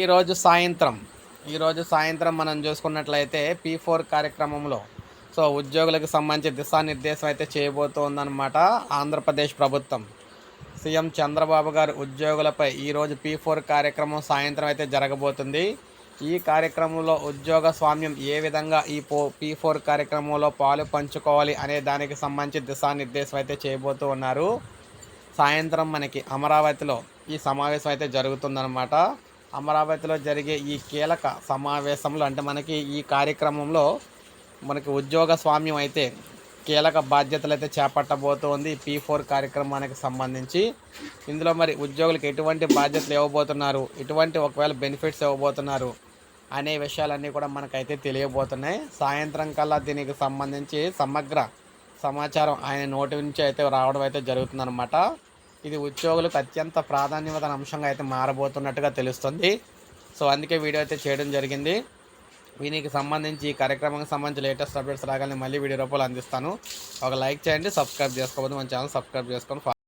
ఈరోజు సాయంత్రం ఈరోజు సాయంత్రం మనం చూసుకున్నట్లయితే పీ ఫోర్ కార్యక్రమంలో సో ఉద్యోగులకు సంబంధించి దిశానిర్దేశం అయితే చేయబోతోందనమాట ఆంధ్రప్రదేశ్ ప్రభుత్వం. సీఎం చంద్రబాబు గారు ఉద్యోగులపై ఈరోజు పీ ఫోర్ కార్యక్రమం సాయంత్రం అయితే జరగబోతుంది. ఈ కార్యక్రమంలో ఉద్యోగ స్వామ్యం ఏ విధంగా ఈ పో పీ ఫోర్ కార్యక్రమంలో పాలు పంచుకోవాలి అనే దానికి సంబంధించి దిశానిర్దేశం అయితే చేయబోతూ ఉన్నారు. సాయంత్రం మనకి అమరావతిలో ఈ సమావేశం అయితే జరుగుతుందన్నమాట. అమరావతిలో జరిగే ఈ కీలక సమావేశంలో అంటే మనకి ఈ కార్యక్రమంలో మనకి ఉద్యోగ స్వామ్యం అయితే కీలక బాధ్యతలు అయితే చేపట్టబోతోంది పీ ఫోర్ కార్యక్రమానికి సంబంధించి. ఇందులో మరి ఉద్యోగులకు ఎటువంటి బాధ్యతలు ఇవ్వబోతున్నారు? ఎటువంటి ఒకవేళ బెనిఫిట్స్ ఇవ్వబోతున్నారు? అనే విషయాలన్నీ కూడా మనకైతే తెలియబోతున్నాయి. సాయంత్రం కల్లా దీనికి సంబంధించి సమగ్ర సమాచారం ఆయన నోటి నుంచి అయితే రావడం అయితే జరుగుతుందన్నమాట. ఇది ఉద్యోగులకు అత్యంత ప్రాధాన్యత అంశంగా అయితే మారబోతున్నట్టుగా తెలుస్తుంది. సో అందుకే వీడియో అయితే చేయడం జరిగింది. దీనికి సంబంధించి ఈ కార్యక్రమానికి సంబంధించి లేటెస్ట్ అప్డేట్స్ రాగానే మళ్ళీ వీడియో రూపాయలు అందిస్తాను. ఒక లైక్ చేయండి సబ్స్క్రైబ్ చేసుకోవద్దు మన ఛానల్ సబ్స్క్రైబ్ చేసుకొని